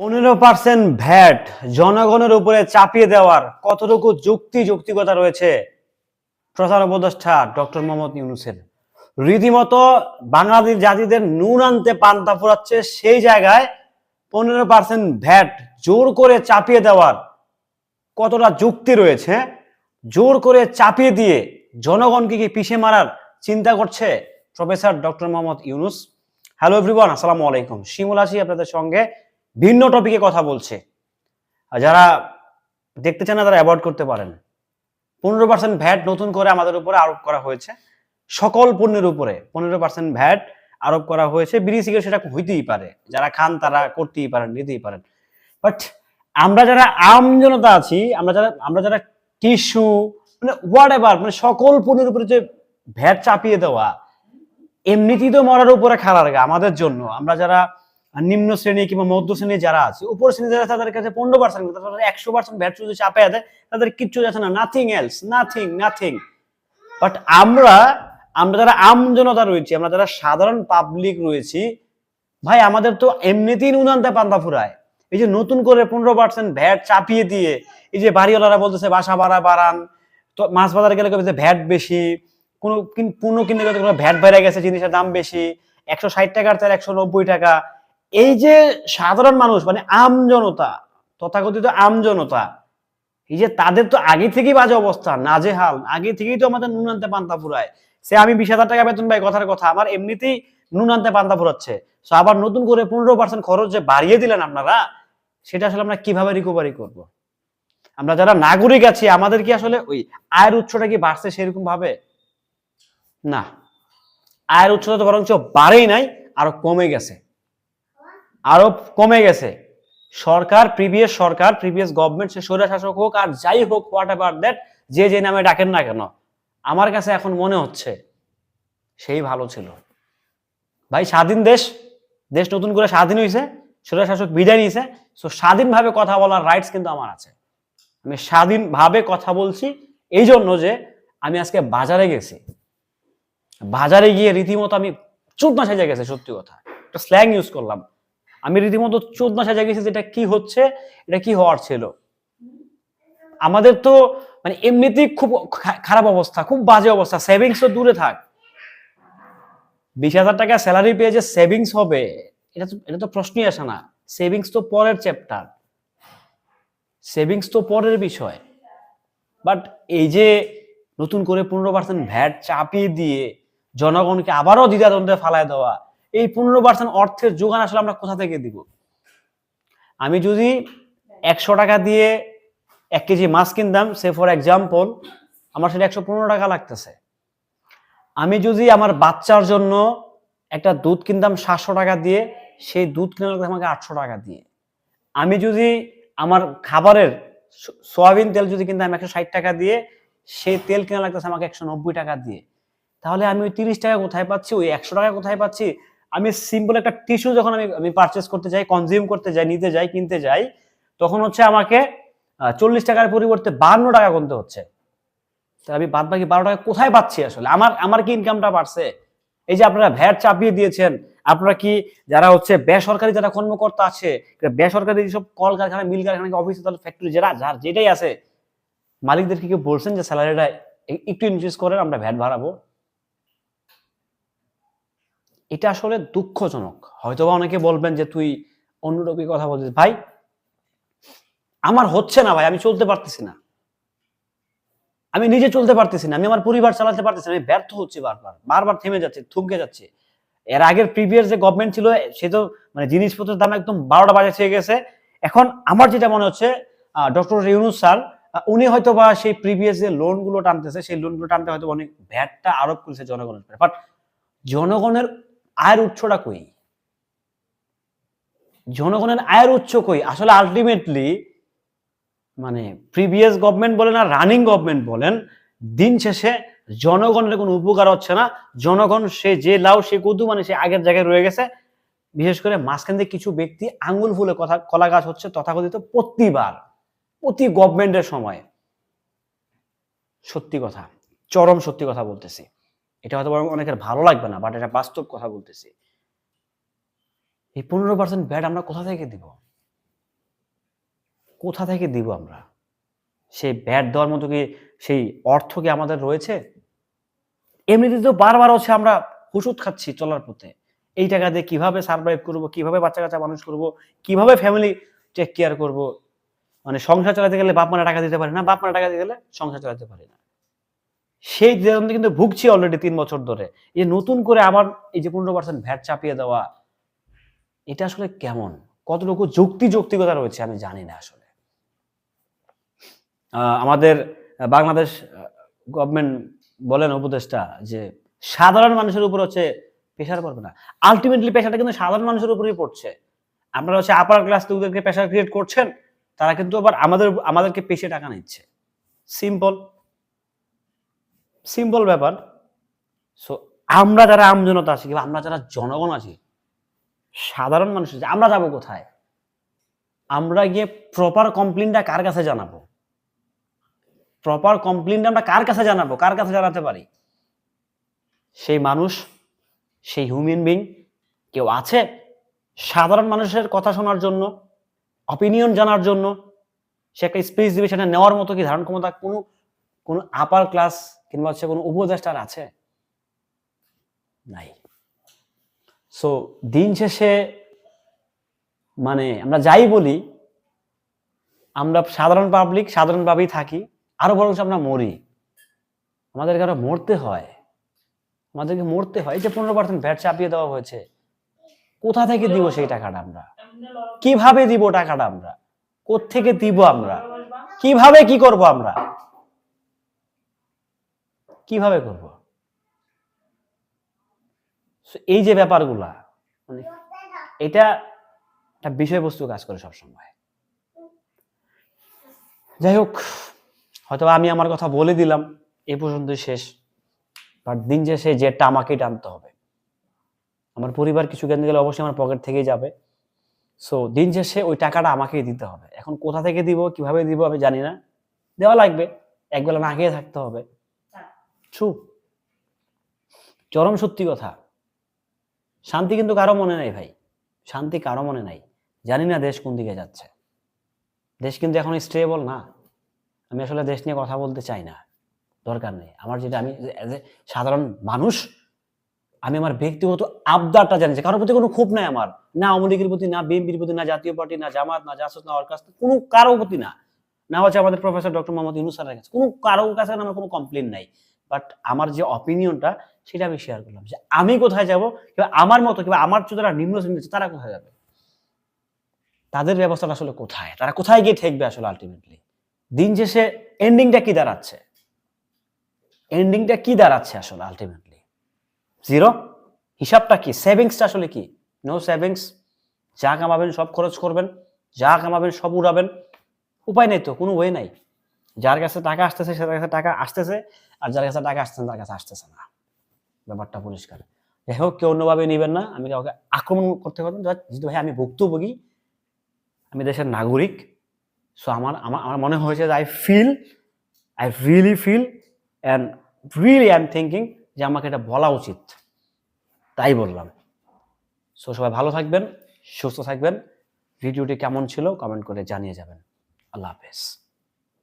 পনেরো percent VAT জনগণের উপরে চাপিয়ে দেওয়ার কতটুকু যুক্তি, যৌক্তিকতা রয়েছে? প্রধান উপদেষ্টা ডক্টর মোহাম্মদ ইউনুসের। রীতিমতো বাঙালি জাতিদের নুন আনতে পান্তা ফুরাচ্ছে সেই জায়গায় পনেরো পার্সেন্ট ভ্যাট জোর করে চাপিয়ে দেওয়ার কতটা যুক্তি রয়েছে? জোর করে চাপিয়ে দিয়ে জনগণকে কি পিছিয়ে মারার চিন্তা করছে professor doctor Muhammad Yunus? Hello everyone আসসালামু আলাইকুম। শিমুল আছি আপনাদের সঙ্গে। ভিন্ন টপিকে কথা বলছে। আর যারা দেখতে চান না, তারা অ্যাভয়েড করতে পারেন। পনেরো পার্সেন্ট ভ্যাট নতুন করে আমাদের উপরে আরোপ করা হয়েছে। সকল পণ্যের উপরে পনেরো পার্সেন্ট ভ্যাট আরোপ করা হয়েছে। বিড়ি, সিগারেট সেটা হইতেই পারে। যারা খান, তারা করতেই পারেন, নিতেই পারেন। বাট আমরা যারা আম জনতা আছি, আমরা যারা আমরা যারা টিস্যু মানে হোয়াট এভার মানে সকল পণ্যের উপরে যে ভ্যাট চাপিয়ে দেওয়া, এমনিতেই তো মরার উপরে খাড়া লাগে আমাদের জন্য। আমরা যারা নিম্ন শ্রেণি কিংবা মধ্য শ্রেণি যারা আছে, উপর শ্রেণি যারা তাদের কাছে পনেরো পার্সেন্ট একশো পার্সেন্ট ভ্যাট শুধু চাপিয়ে দেয়, তাদের কিচ্ছু যাচ্ছে না। Nothing else nothing nothing but আমরা আমরা যারা আম জনতা রয়েছি, আমরা যারা সাধারণ পাবলিক রয়েছি, ভাই আমাদের তো এমনিতেই নুনান্তে পান্তা ফুরায়। এই যে নতুন করে পনেরো পার্সেন্ট ভ্যাট চাপিয়ে দিয়ে, এই যে বাড়িওয়ালারা বলতেছে বাসা ভাড়া বাড়ান, তো মাছ বাজারে গেলে কবে ভ্যাট বেশি, কোনো পণ্য কিনতে গেলে ভ্যাট বেড়ে গেছে, জিনিসের দাম বেশি, একশো ষাট টাকার চার একশো নব্বই টাকা এই যে সাধারণ মানুষ মানে আমজনতা তথাকথিত আমজনতা এই যে তাদের তো আগে থেকেই বাজে অবস্থা, নাজেহাল। আগে থেকেই তো আমাদের নুন আনতে পান্তা ফুরায়। সে আমি বিশ হাজার টাকা বেতন পাই, কথার কথা, আমার এমনিতেই নুন আনতে পান্তা ফুরাচ্ছে। তো আবার নতুন করে পনেরো পার্সেন্ট খরচ যে বাড়িয়ে দিলেন আপনারা, সেটা আসলে আমরা কীভাবে রিকভারি করব? আমরা যারা নাগরিক আছি, আমাদের কি আসলে ওই আয়ের উৎসটা কি বাড়ছে সেরকম ভাবে না। আয়ের উৎসটা তো বরঞ্চ বাড়েই নাই, আরও কমে গেছে। আরও কমে গেছে। সরকার প্রিভিয়াস সরকার প্রিভিয়াস গভর্নমেন্ট সে স্বৈর শাসক হোক আর যাই হোক হোয়াট এভার দ্যাট যে যে নামে ডাকেন না কেন, আমার কাছে এখন মনে হচ্ছে সেই ভালো ছিল। ভাই, স্বাধীন দেশ দেশ নতুন করে স্বাধীন হয়েছে স্বৈর শাসক বিদায় নিয়েছে সো স্বাধীনভাবে কথা বলার রাইটস কিন্তু আমার আছে। আমি স্বাধীনভাবে কথা বলছি এই জন্য যে আমি আজকে বাজারে গেছি। বাজারে গিয়ে রীতিমতো আমি চোদ্দ সাজা গেছে, সত্যি কথা। একটা স্ল্যাং ইউজ করলাম। আমি রীতিমতো চোদ্দ সাজা গেছি এটা কি হচ্ছে, এটা কি হওয়ার ছিল? আমাদের তো মানে এমনিতেই খুব খারাপ অবস্থা, খুব বাজে অবস্থা সেভিংস তো দূরে থাক। বিশ হাজার টাকা স্যালারি পেয়ে যে সেভিংস হবে, এটা তো এটা তো প্রশ্নই আসে না। সেভিংস তো পরের চ্যাপ্টার সেভিংস তো পরের বিষয়। বাট এই যে নতুন করে পনেরো পার্সেন্ট ভ্যাট চাপিয়ে দিয়ে জনগণকে আবারও দ্বিধাদ্বন্দ্বে ফালায় দেওয়া এই পনেরো পার্সেন্ট অর্থের যোগান আসলে আমরা কোথা থেকে দিব? আমি যদি একশো টাকা দিয়ে এক কেজি মাছ কিনতাম সে ফর এক্সাম্পল আমার সেটা একশো পনেরো টাকা লাগতেছে। আমি যদি আমার বাচ্চার জন্য একটা দুধ কিনতাম সাতশো টাকা দিয়ে, সেই দুধ কিনে লাগতো আমাকে আটশো টাকা দিয়ে। আমি যদি আমার খাবারের সয়াবিন তেল যদি কিনতাম একশো ষাট টাকা দিয়ে, সেই তেল কিনা লাগতেছে আমাকে একশো নব্বই টাকা দিয়ে। তাহলে আমি ওই তিরিশ টাকা কোথায় পাচ্ছি? ওই একশো টাকা কোথায় পাচ্ছি? আমি সিম্পল একটা টিস্যু যখন আমি আমি পারচেস করতে যাই কনজিউম করতে যাই, নিতে যাই, কিনতে যাই, তখন হচ্ছে আমাকে চল্লিশ টাকার পরিবর্তে বান্ন টাকা গুনতে হচ্ছে। আমি বাদ বাকি বারো টাকা কোথায় পাচ্ছি আসলে? আমার আমার কি ইনকামটা বাড়ছে? এই যে আপনারা ভ্যাট চাপিয়ে দিয়েছেন, আপনারা কি যারা হচ্ছে বেসরকারি যারা কর্মকর্তা আছে বেসরকারি যেসব কলকারখানা মিল কারখানা অফিস ফ্যাক্টরি যারা, যার যেটাই আছে, মালিকদেরকে কি বলছেন যে স্যালারিটা একটু ইনক্রিজ করেন, আমরা ভ্যাট বাড়াবো? এটা আসলে দুঃখজনক। হয়তোবা অনেকে বলবেন যে, তুই অন্য কথা বলছিস ভাই, আমার হচ্ছে না ভাই, আমি চলতে পারতেছি না। আমি নিজে চলতে পারতেছি না, আমি আমার পরিবার চালাতে পারতেছি না, আমি ব্যর্থ হচ্ছি বারবার বারবার থেমে যাচ্ছে, থমকে যাচ্ছে। এর আগের প্রিভিয়াস যে গভর্নমেন্ট ছিল, সে তো মানে জিনিসপত্রের দাম একদম বারোটা বাজে ছেয়ে গেছে। এখন আমার যেটা মনে হচ্ছে ডক্টর ইউনুস স্যার উনি হয়তো বা সেই প্রিভিয়াস যে লোনগুলো টানতেছে, সেই লোনগুলো টানতে হয়তো অনেক ভ্যাটটা আরোপ করেছে জনগণের বাট জনগণের আয়ের উৎসটা কই? জনগণের আয়ের উৎস কই? আসলে আলটিমেটলি মানে প্রিভিয়াস গভর্নমেন্ট বলেন আর রানিং গভর্নমেন্ট বলেন, দিন শেষে জনগণের কোনো উপকার হচ্ছে না। জনগণ সে যে লাউ, সে কদু মানে সে আগের জায়গায় রয়ে গেছে। বিশেষ করে মাঝখান থেকে কিছু ব্যক্তি আঙ্গুল ফুলে কথা কলা গাছ হচ্ছে তথাকথিত প্রতিবার, প্রতি গভর্নমেন্টের সময়। সত্যি কথা, চরম সত্যি কথা বলতেছি। হয়তো বরং অনেকের ভালো লাগবে না বাট এটা বাস্তব কথা বলতেছি। এই পনেরো পার্সেন্ট ব্যাট আমরা কোথা থেকে দিব? কোথা থেকে দিব আমরা? সেই ব্যাট দেওয়ার মতো কি সেই অর্থ কি আমাদের রয়েছে? এমনিতে তো বারবার হচ্ছে আমরা ওষুধ খাচ্ছি চলার পথে। এই টাকা দিয়ে কীভাবে সার্ভাইভ করব, কীভাবে বাচ্চা কাচ্চা মানুষ করব, কীভাবে ফ্যামিলি টেক কেয়ার করব? মানে সংসার চালাতে গেলে বাপ মারা টাকা দিতে পারে না বাপ মারা টাকা দিতে গেলে সংসার চালাতে পারে না। সেই দ্বিধাদ্বন্দ্বে কিন্তু ভুগছি অলরেডি তিন বছর ধরে। এই নতুন করে আবার এই যে পনেরো পার্সেন্ট ভ্যাট চাপিয়ে দেওয়া, এটা আসলে কেমন? কতটুকু যুক্তি যৌক্তিকতা রয়েছে আমি জানি না আসলে। আমাদের বাংলাদেশ গভর্নমেন্ট বলেন উপদেষ্টা যে সাধারণ মানুষের উপর হচ্ছে পেশার পড়বে না। আলটিমেটলি প্রেশারটা কিন্তু সাধারণ মানুষের উপরেই পড়ছে। আপনারা হচ্ছে আপার ক্লাস লোকদেরকে প্রেশার ক্রিয়েট করছেন, তারা কিন্তু আবার আমাদের, আমাদেরকে পেশে টাকা নিচ্ছে। সিম্পল সিম্পল ব্যাপার। সো আমরা যারা আমজনতা আছি কিংবা আমরা যারা জনগণ আছি সাধারণ মানুষ আছি, আমরা যাব কোথায়? আমরা গিয়ে প্রপার কমপ্লেনটা কার কাছে জানাব? প্রপার কমপ্লেনটা আমরা কার কাছে জানাব? কার কাছে জানাতে পারি? সেই মানুষ সেই হিউম্যান বিং কেউ আছে সাধারণ মানুষের কথা শোনার জন্য অপিনিয়ন জানার জন্য সে একটা স্পেস দিবে সেটা নেওয়ার মতো কি ধারণ ক্ষমতা কোনো কোনো আপার ক্লাস কিংবা হচ্ছে কোনো উপদেষ্টার আছে? নাই। সো দিন শেষে মানে আমরা যাই বলি, আমরা সাধারণ পাবলিক সাধারণভাবেই থাকি, আরও বরং আমরা মরি। আমাদেরকে আরও মরতে হয়। আমাদেরকে মরতে হয়। এই যে পনেরো পার্সেন্ট ভ্যাট চাপিয়ে দেওয়া হয়েছে, কোথা থেকে দিব সেই টাকাটা আমরা? কীভাবে দিব টাকাটা আমরা? থেকে দিব আমরা? কীভাবে কি করব আমরা? কীভাবে করব? এই যে ব্যাপারগুলা মানে এটা একটা বিষয়বস্তু কাজ করে সবসময়। যাই হোক হয়তো আমি আমার কথা বলে দিলাম, এ পর্যন্ত শেষ। বাট দিন সেই জেটটা আমাকেই টানতে হবে। আমার পরিবার কিছু কেন্দ্রে গেলে অবশ্যই আমার পকেট থেকেই যাবে। সো দিন শেষে ওই টাকাটা আমাকেই দিতে হবে। এখন কোথা থেকে দিব, কীভাবে দিব আমি জানি না। দেওয়া লাগবে। একবেলা না খেয়ে থাকতে হবে। ট্রু চরম সত্যি কথা। শান্তি কিন্তু কারও মনে নাই ভাই। শান্তি কারও মনে নাই। জানি না দেশ কোন দিকে যাচ্ছে। দেশ কিন্তু এখন স্টেবল না। আমি আসলে দেশ নিয়ে কথা বলতে চাই না। দরকার নেই। আমার যেটা আমি a সাধারণ মানুষ, আমি আমার ব্যক্তিগত আবদারটা জানি কারোর প্রতি কোনো ক্ষোভ নাই আমার। না আওয়ামী লীগের প্রতি, না বিএনপির প্রতি, না জাতীয় পার্টি, না জামাত, না জাসদ, না ওর কাছে কোনো কারও প্রতি না। না হচ্ছে আমাদের প্রফেসর ডক্টর মোহাম্মদ ইউনুস স্যারের কাছে। কোনো কারও কাছে আমার কোনো কমপ্লেন নাই। বাট আমার যে অপিনিয়নটা সেটা আমি শেয়ার করলাম যে আমি কোথায় যাব কিংবা আমার মতো কিংবা আমার যারা নিম্ন শ্রেণি আছে, তারা কোথায় যাবে? তাদের ব্যবস্থাটা আসলে কোথায়? তারা কোথায় গিয়ে ঠেকবে আসলে আলটিমেটলি দিন শেষে এন্ডিংটা কি দাঁড়াচ্ছে? এন্ডিংটা কি দাঁড়াচ্ছে আসলে আলটিমেটলি জিরো হিসাবটা কি? সেভিংসটা আসলে কি? নো সেভিংস যা কামাবেন সব খরচ করবেন যা কামাবেন সব উড়াবেন। উপায় নেই তো কোনো ওয়ে নাই। যার কাছে টাকা আসতেছে সে কাছে টাকা আসতেছে। আর যার কাছে টাকা আসতেছে না, তার কাছে আসতেছে না। ব্যাপারটা পরিষ্কার। যাই হোক কেউ অন্যভাবে নেবেন না। আমি কাউকে আক্রমণ করতে পারবেন যেহেতু ভাই আমি ভুক্তভোগী। আমি দেশের নাগরিক। সো আমার আমার আমার মনে হয়েছে যে I feel I really feel and really I am thinking যে আমাকে এটা বলা উচিত। তাই বললাম। সো সবাই ভালো থাকবেন সুস্থ থাকবেন। ভিডিওটি কেমন ছিল কমেন্ট করে জানিয়ে যাবেন। আল্লাহ হাফেজ।